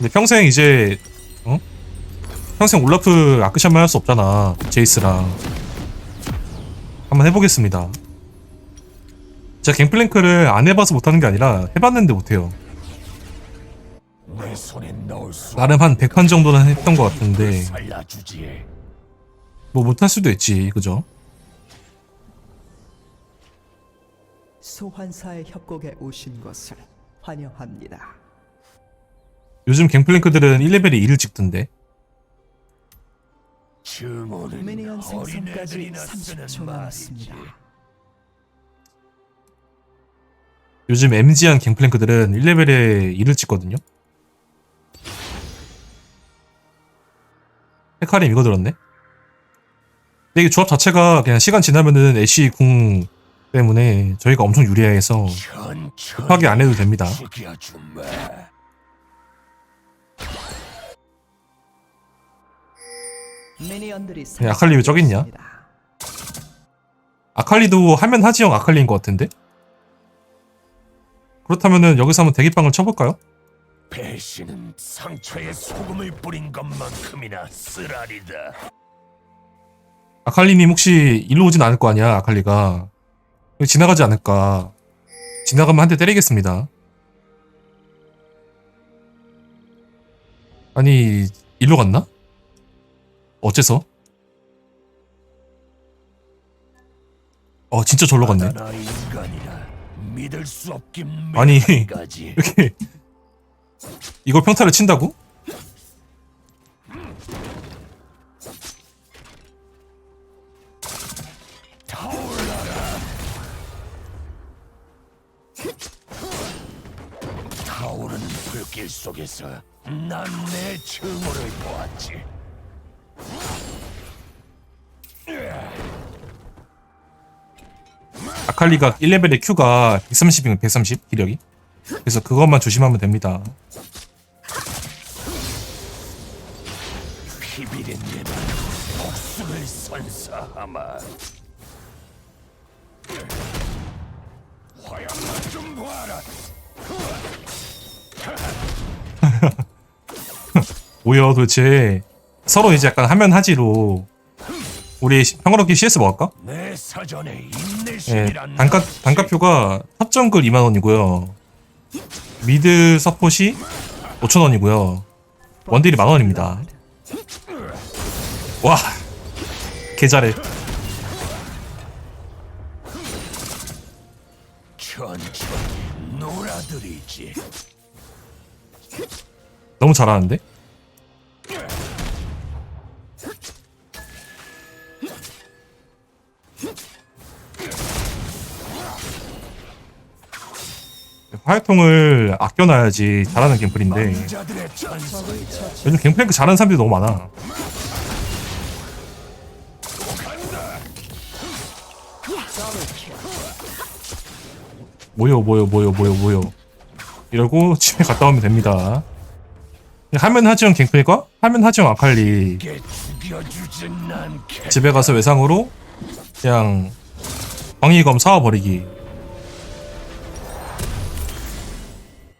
근데 평생 이제 어? 평생 올라프 아크샷만 할 수 없잖아 제이스랑 한번 해보겠습니다 제가 갱플랭크를 안 해봐서 못하는 게 아니라 해봤는데 못해요 나름 한 100판 정도는 했던 것 같은데. 뭐 못할 수도 있지 그죠? 소환사의 협곡에 오신 것을 환영합니다. 요즘 갱플랭크들은 1레벨에 2를 찍던데. 미니언 생성까지 어린애들이나 쓰는 30초 남았습니다. 요즘 MG한 갱플랭크들은 1레벨에 2를 찍거든요. 헤카림 이거 들었네? 근데 이게 조합 자체가 그냥 시간 지나면은 애쉬 궁 때문에 저희가 엄청 유리해서 급하게 안 해도 됩니다 미니언들이 야, 네, 아칼리 왜 저기 있냐? 아칼리도 하면 하지형 아칼리인 것 같은데? 그렇다면은 여기서 한번 대기빵을 쳐볼까요? 배신은 상처에 소금을 뿌린 것만큼이나 쓰라리다. 아칼리님 혹시 일로 오진 않을 거 아니야 아칼리가 여기 지나가지 않을까 지나가면 한 대 때리겠습니다 아니 일로 갔나? 어째서? 어 진짜 절로 갔네 아니. 이렇게 이걸 평타를 친다고? 속에서 난 내 증오를 보았지. 아칼리가 1레벨의 Q가 130이면 130 기력이? 그래서 그것만 조심하면 됩니다. 뭐야 도대체 서로 이제 약간 하면 하지로 우리 평화롭게 CS 먹을까? 내 사전에 예, 인내심이란 단가. 단가표가 탑 정글 2만 원이고요. 미드 서폿이 5천 원이고요. 원딜이 만 원입니다. 와, 개 잘해. 천천히 놀아드리지. 너무 잘하는데? 화약통을 아껴놔야지 잘하는 갱플인데. 요즘 갱플랭크 잘하는 사람들이 너무 많아. 뭐요 뭐요 뭐요 뭐요 뭐요 이러고 집에 갔다 오면 됩니다. 하면 하지형 갱플과 하면 하지형 아칼리. 집에 가서 외상으로 그냥 광희검 사와버리기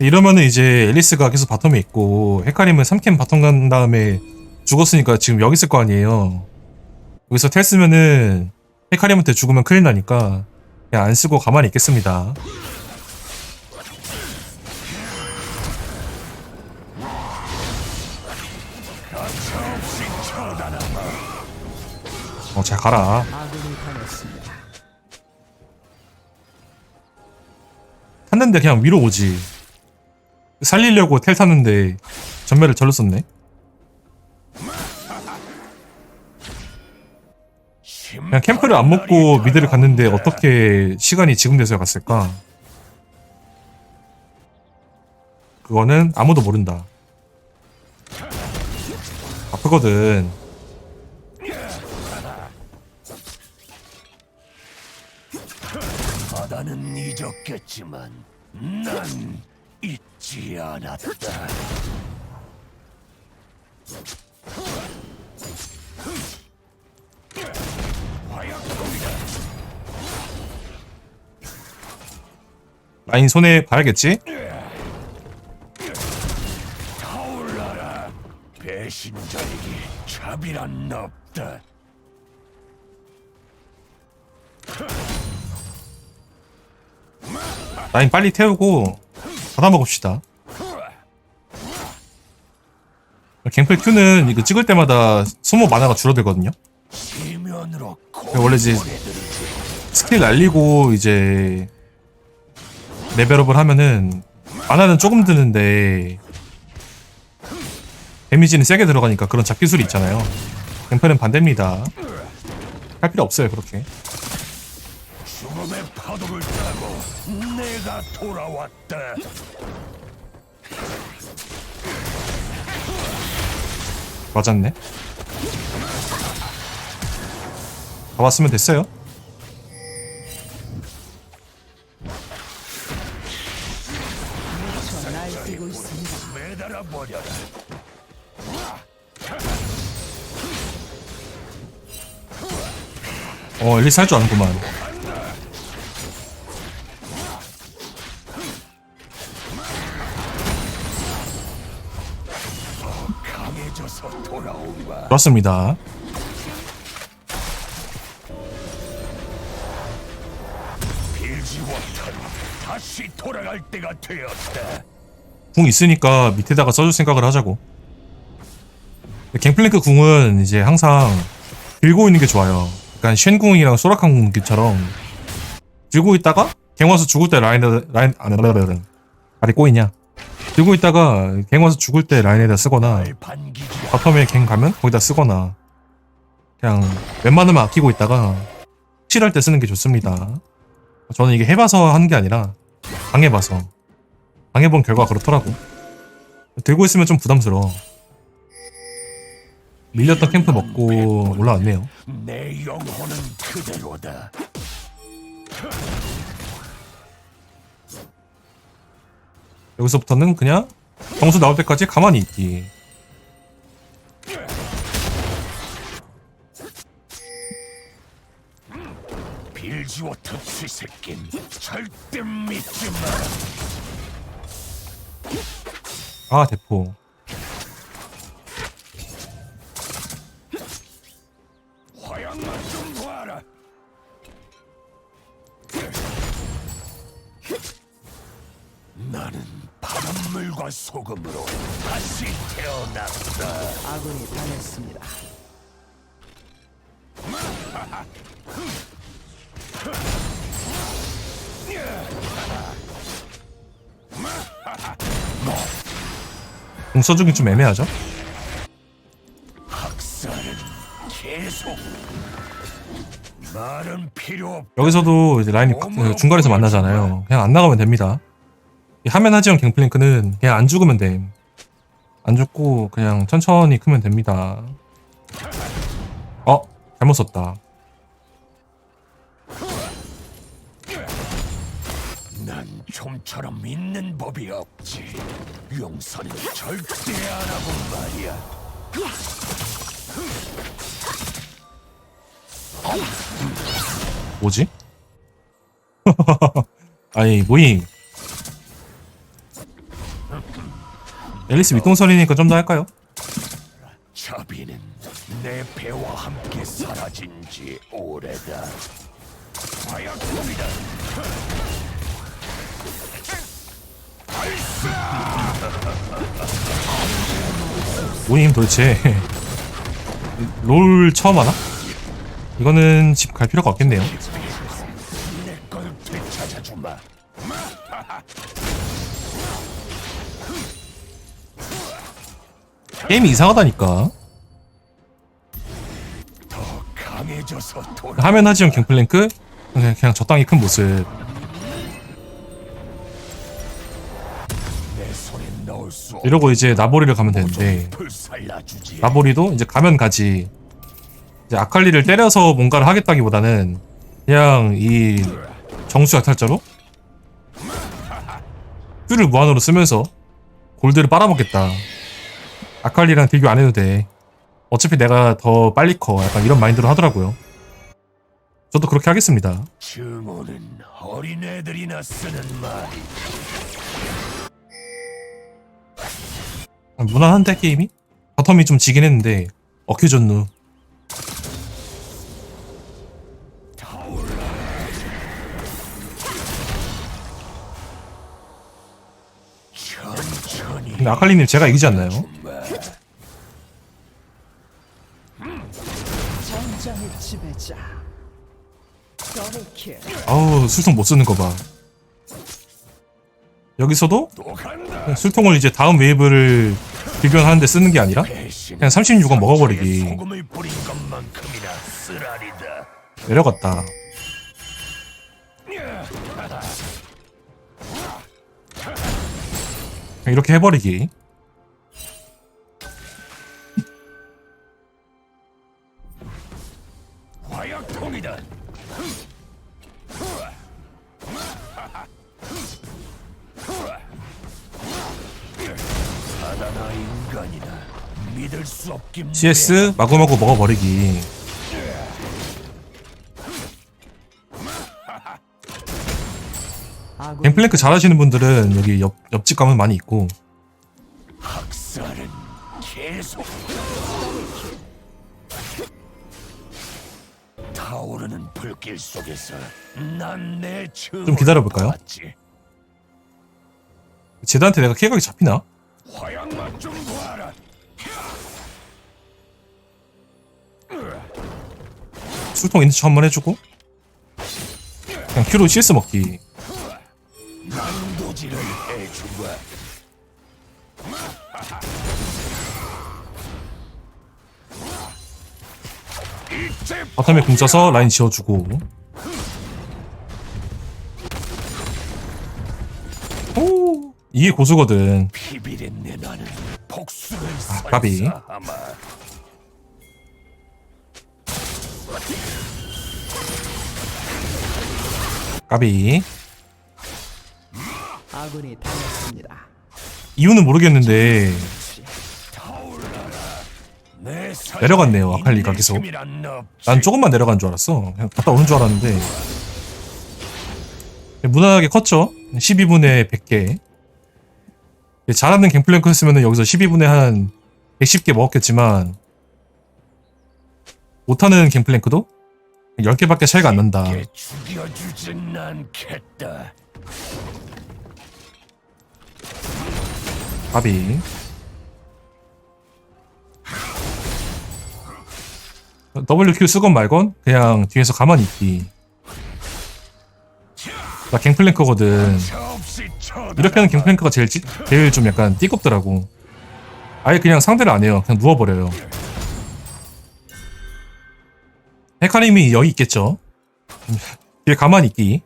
이러면은 이제 앨리스가 계속 바텀에 있고 헤카림은 3캠 바텀 간 다음에 죽었으니까 지금 여기 있을 거 아니에요 여기서 텔 쓰면은 헤카림한테 죽으면 큰일 나니까 그냥 안 쓰고 가만히 있겠습니다 어 잘 가라. 탔는데 그냥 위로 오지. 살리려고 텔 탔는데 전멸을 절로 썼네. 그냥 캠프를 안 먹고 미드를 갔는데 어떻게 시간이 지금 돼서 갔을까? 그거는 아무도 모른다. 아프거든. 바다는 잊었겠지만 난 잊지 않았다. 라인 손에 봐야겠지? 배신자에게 자비란 없다. 라인 빨리 태우고 받아 먹읍시다. 갱플 Q는 이거 찍을 때마다 소모 만화가 줄어들거든요. 원래 이제 스킬 날리고 이제 레벨업을 하면은 만화는 조금 드는데 데미지는 세게 들어가니까 그런 잡기술이 있잖아요. 갱플은 반대입니다. 할 필요 없어요 그렇게. 내가 돌아왔다. 맞았네. 다 왔으면 됐어요. 매달아 버려라. 어 엘리스 할 줄 아는구만. 빌지워터는 다시 돌아갈 때가 되었다. 궁 있으니까 밑에다가 써줄 생각을 하자고. 갱플랭크 궁은 이제 항상 들고 있는 게 좋아요. 약간 쉔궁이랑 소라칸 궁처럼 들고 있다가 갱 와서 죽을 때 라인 라인 안 라라라라 다리 꼬이냐? 들고 있다가 갱 와서 죽을 때 라인에다 쓰거나 바텀에 갱 가면 거기다 쓰거나 그냥 웬만하면 아끼고 있다가 확실할 때 쓰는 게 좋습니다. 저는 이게 해봐서 하는 게 아니라 당해봐서 당해본 결과 그렇더라고. 들고 있으면 좀 부담스러워. 밀렸던 캠프 먹고 올라왔네요. 내 영혼은 그대로다. 여기서부터는 그냥 정수 나올 때까지 가만히 있기. 빌지워터 쥐새낀 절대 믿지 마. 아 대포. 소금으로 다시 태어났다. 아군이 당했습니다. 궁 써주긴 좀 애매하죠? 학살은 계속. 말은 필요 없. 여기서도 이제 라인이 그 중간에서 만나잖아요. 그냥 안 나가면 됩니다. 이 하면 하지형 갱플랭크는 그냥 안 죽으면 돼. 안 죽고 그냥 천천히 크면 됩니다. 어? 잘못 썼다. 난 좀처럼 믿는 법이 없지. 용서는 절대 안 하고 말이야. 뭐지? 아니 모임 앨리스 밑동설이니까 좀 더 할까요? 자비는 내 배와 함께 사라진 지 오래다. 화약품이다. 모임 도대체 롤 처음 하나? 이거는 집 갈 필요가 없겠네요 게임이 이상하다니까 더 강해져서 돌아. 하면 하지형 갱플랭크 그냥, 그냥 적당히 큰 모습. 이러고 이제 나보리를 가면 되는데. 나보리도 이제 가면 가지 이제 아칼리를 때려서 뭔가를 하겠다기보다는 그냥 이 정수 약탈자로 큐를 무한으로 쓰면서 골드를 빨아먹겠다 아칼리랑 딜교 안 해도 돼 어차피 내가 더 빨리 커 약간 이런 마인드로 하더라고요 저도 그렇게 하겠습니다 증오는 어린애들이나 쓰는 말이. 아, 무난한데 게임이? 바텀이 좀 지긴 했는데 어큐전누 근데 아칼리님 제가 이기지 않나요? 아우 술통 못 쓰는 거 봐 여기서도 또 간다. 술통을 이제 다음 웨이브를 비변하는데 쓰는 게 아니라. 그냥 36원 먹어버리기. 내려갔다 이렇게 해버리기 CS 마구마구 먹어버리기 갱플랭크 잘하시는 분들은 여기 옆, 옆집 가면 많이 있고 학살은 계속. 타오르는 불길 속에서 난내 좀 기다려볼까요? 제드한테 내가 킬각이 잡히나? 화양만 좀 봐라. 술통 인트처 한번 해주고. 그냥 큐로 CS 먹기. 바텀에 궁 써서 라인 지어주고. 오 이게 고수거든. 아, 까비. 까비. 아군이 당했습니다. 이유는 모르겠는데 내 내려갔네요, 아칼리가 계속. 난 조금만 내려간 줄 알았어. 그냥 갔다 오는 줄 알았는데. 무난하게 컸죠? 12분에 100개. 잘하는 갱플랭크 했으면 여기서 12분에 한 110개 먹었겠지만 못하는 갱플랭크도 10개밖에 차이가 안 난다. 걔 죽여주진 않겠다. 까비. WQ 쓰건 말건 그냥 뒤에서 가만히 있기. 나 갱플랭크거든. 이렇게 하는 갱플랭크가 제일, 찌- 제일 좀 약간 띠껍더라고. 아예 그냥 상대를 안 해요. 그냥 누워버려요 헤카림이 여기 있겠죠 뒤에 가만히 있기.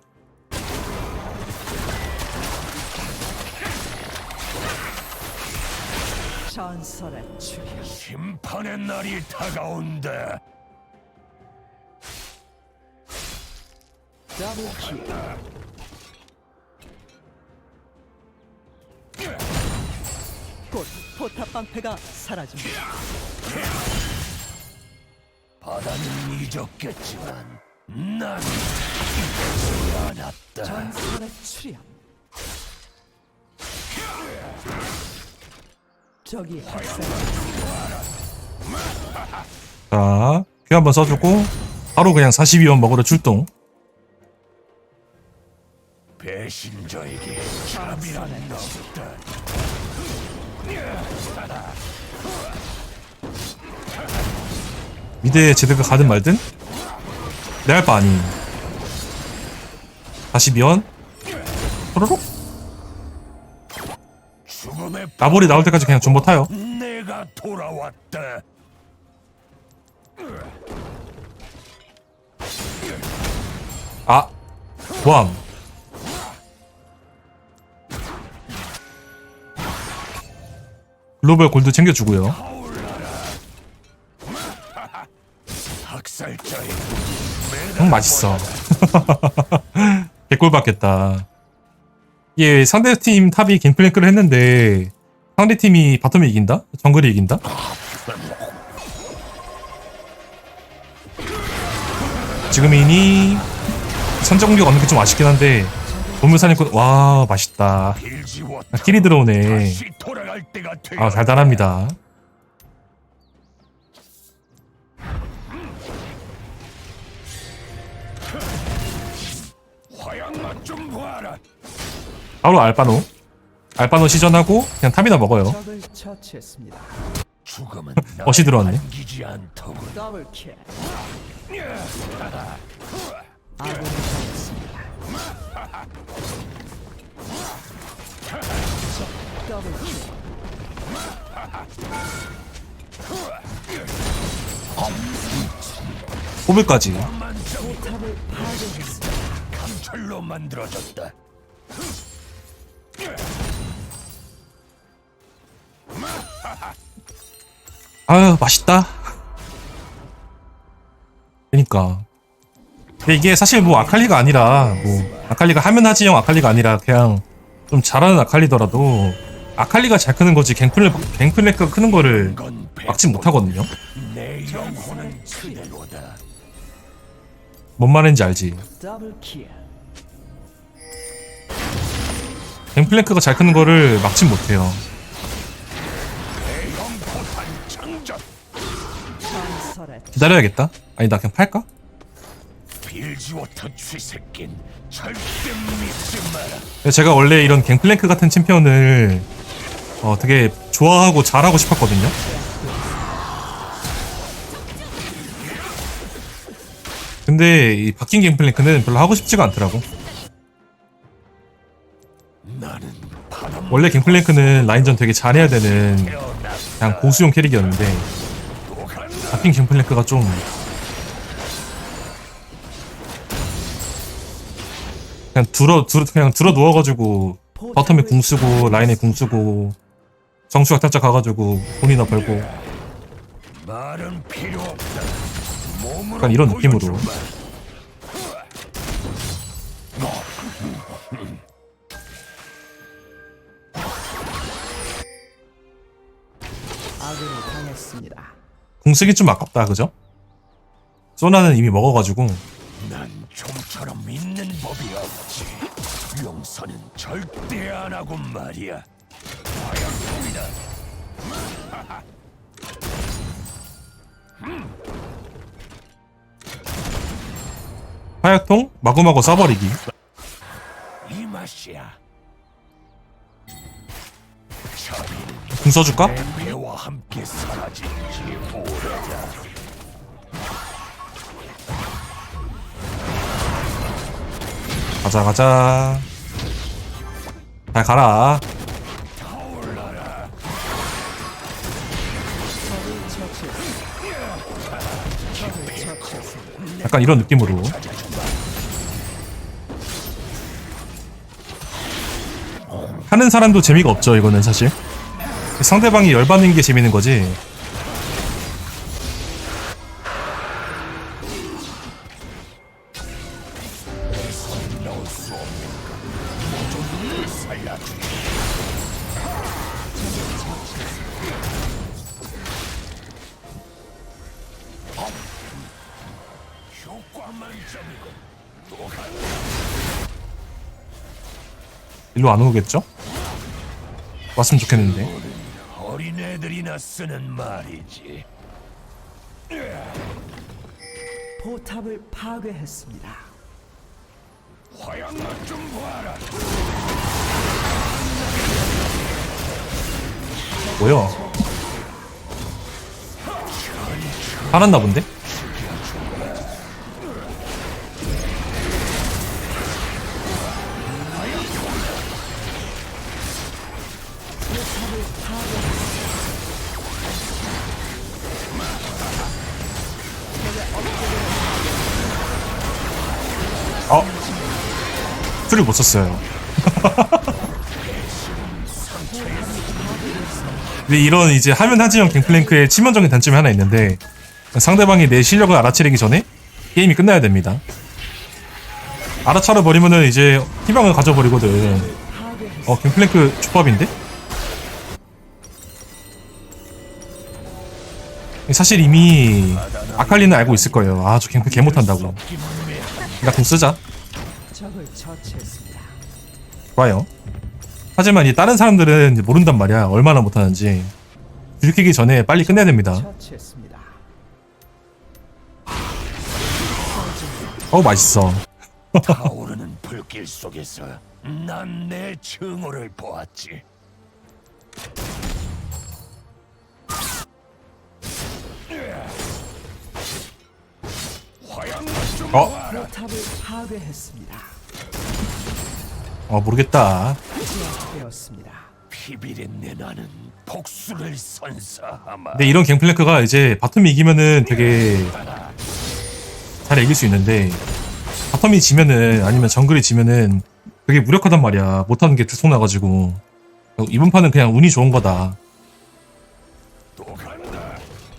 심판의 날이 다가온다. 곧 포탑 방패가 사라집니다. 바다는 잊었겠지만 난 잊지 않았다. 전설의 출현. 적이 학살. 자, 큐 한번 써주고 바로 그냥 42원 먹으러 출동. 배신자에게 참이란 없다. 미드에 제드가 가든 말든 내 할 바 아니. 42원. 호로록. 죽음의 나볼이 나올 때까지 그냥 존버 타요. 내가 돌아왔다. 아, 보암. 글로벌 골드 챙겨주고요. 형 맛있어. 개꿀 받겠다. 이게 상대팀 탑이 갱플랭크를 했는데 상대팀이 바텀이 이긴다? 정글이 이긴다? 지금이니 선정력 얻는 게 좀 아쉽긴 한데 보물사냥꾼 와 맛있다 끼리 들어오네 때가 되었다. 아 달달합니다 바로 알바노. 알바노 시전하고 그냥 탑이나 먹어요. 죽음은 어시 들어왔네. 안기지 않더군. 더블 킬. 아군이 당했습니다. 더블 킬. 호블까지. 포탑을 파괴했습니다. 강철로 만들어졌다. 아유 맛있다. 그니까. 이게 사실 뭐 아칼리가 아니라 뭐 아칼리가 하면 하지형 아칼리가 아니라 그냥 좀 잘하는 아칼리더라도 아칼리가 잘 크는 거지 갱플레 갱플레가 크는 거를 건 막지 못하거든요. 뭔 말인지 알지? 갱플랭크가 잘 크는 거를 막진 못해요. 기다려야겠다. 아니 나 그냥 팔까? 제가 원래 이런 갱플랭크 같은 챔피언을 어, 되게 좋아하고 잘하고 싶었거든요. 근데 이 바뀐 갱플랭크는 별로 하고 싶지가 않더라고. 원래 갱플랭크는 라인전 되게 잘해야 되는 그냥 고수용 캐릭이었는데. 바뀐 갱플랭크가 좀 그냥 들어 들어 그냥 들어 누워가지고 바텀에 궁 쓰고 라인에 궁 쓰고 정수가 탈짝 가가지고 돈이나 벌고 약간 이런 느낌으로. 당했습니다. 궁 쓰기 좀 아깝다 그죠? 소나는 이미 먹어가지고 난 좀처럼 믿는 법이 없지. 용서는 절대 안 하고 말이야. 화양품이다. 화약통 마구마구 쏴버리기 이 맛이야. 궁 써줄까? 가자 가자 잘 가라. 약간 이런 느낌으로 하는 사람도 재미가 없죠 이거는 사실 상대방이 열받는 게 재밌는 거지. 일로 안 오겠죠? 왔으면 좋겠는데 어린애들이나 쓰는 말이지. 포탑을 파괴했습니다. 화양맛 좀 봐라. 뭐야 화났나 본데? 풀을 못 썼어요. 근데 이런 이제 하면 하지형 갱플랭크의 치명적인 단점이 하나 있는데 상대방이 내 실력을 알아채리기 전에 게임이 끝나야 됩니다. 알아차려 버리면은 이제 희망을 가져버리거든. 어 갱플랭크 족밥인데? 사실 이미 아칼리는 알고 있을 거예요. 아 저 갱플 개 못한다고. 나공 쓰자. 좋아요. 하지만 이 다른 사람들은 이제 모른단 말이야. 얼마나 못하는지. 들키기 전에 빨리 끝내야 됩니다. 처치했습니다. 어우 맛있어. 타오르는 불길 속에서 난 내 증오를 보았지. 어? 포탑을 파괴했습니다. 어 모르겠다. 되었습니다. 피비린내 나는 복수를 선사하마. 근데 이런 갱플랭크가 이제 바텀이 이기면은 되게 잘 이길 수 있는데 바텀이 지면은 아니면 정글이 지면은 되게 무력하단 말이야. 못하는 게 들통나가지고 이번 판은 그냥 운이 좋은 거다.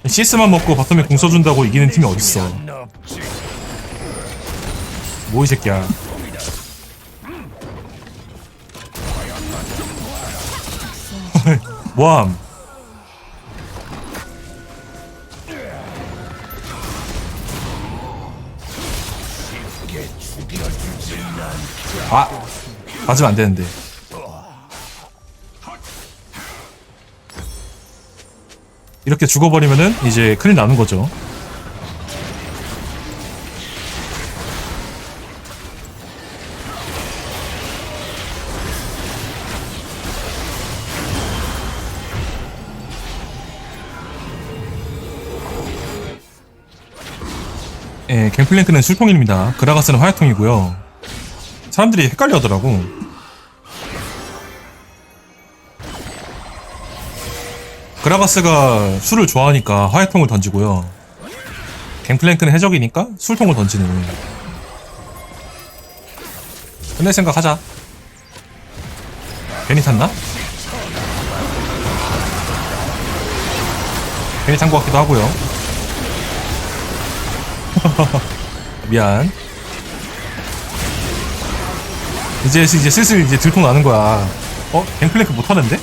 CS만 먹고 바텀에 궁 써준다고 이기는 팀이 어딨어. 뭐 이 새끼야. 난. 아 맞으면 안 되는데. 이렇게 죽어버리면은 이제 큰일 나는 거죠. 예, 갱플랭크는 술통입니다. 그라가스는 화약통이고요. 사람들이 헷갈려 하더라고. 그라가스가 술을 좋아하니까 화약통을 던지고요. 갱플랭크는 해적이니까 술통을 던지는. 끝낼 생각 하자. 괜히 탔나? 괜히 탄 것 같기도 하고요. 미안. 이제 이제 슬슬 이제 들통 나는 거야. 어? 갱플랭크 못 하는데?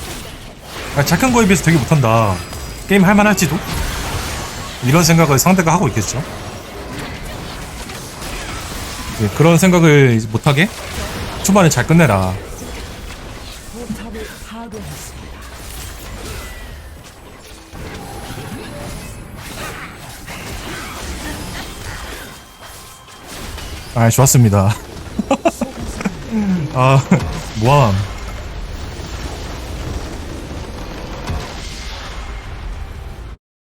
아, 착한 거에 비해서 되게 못한다. 게임 할만할지도? 이런 생각을 상대가 하고 있겠죠. 네, 그런 생각을 못하게 초반에 잘 끝내라. 아, 좋았습니다. 아, 모함.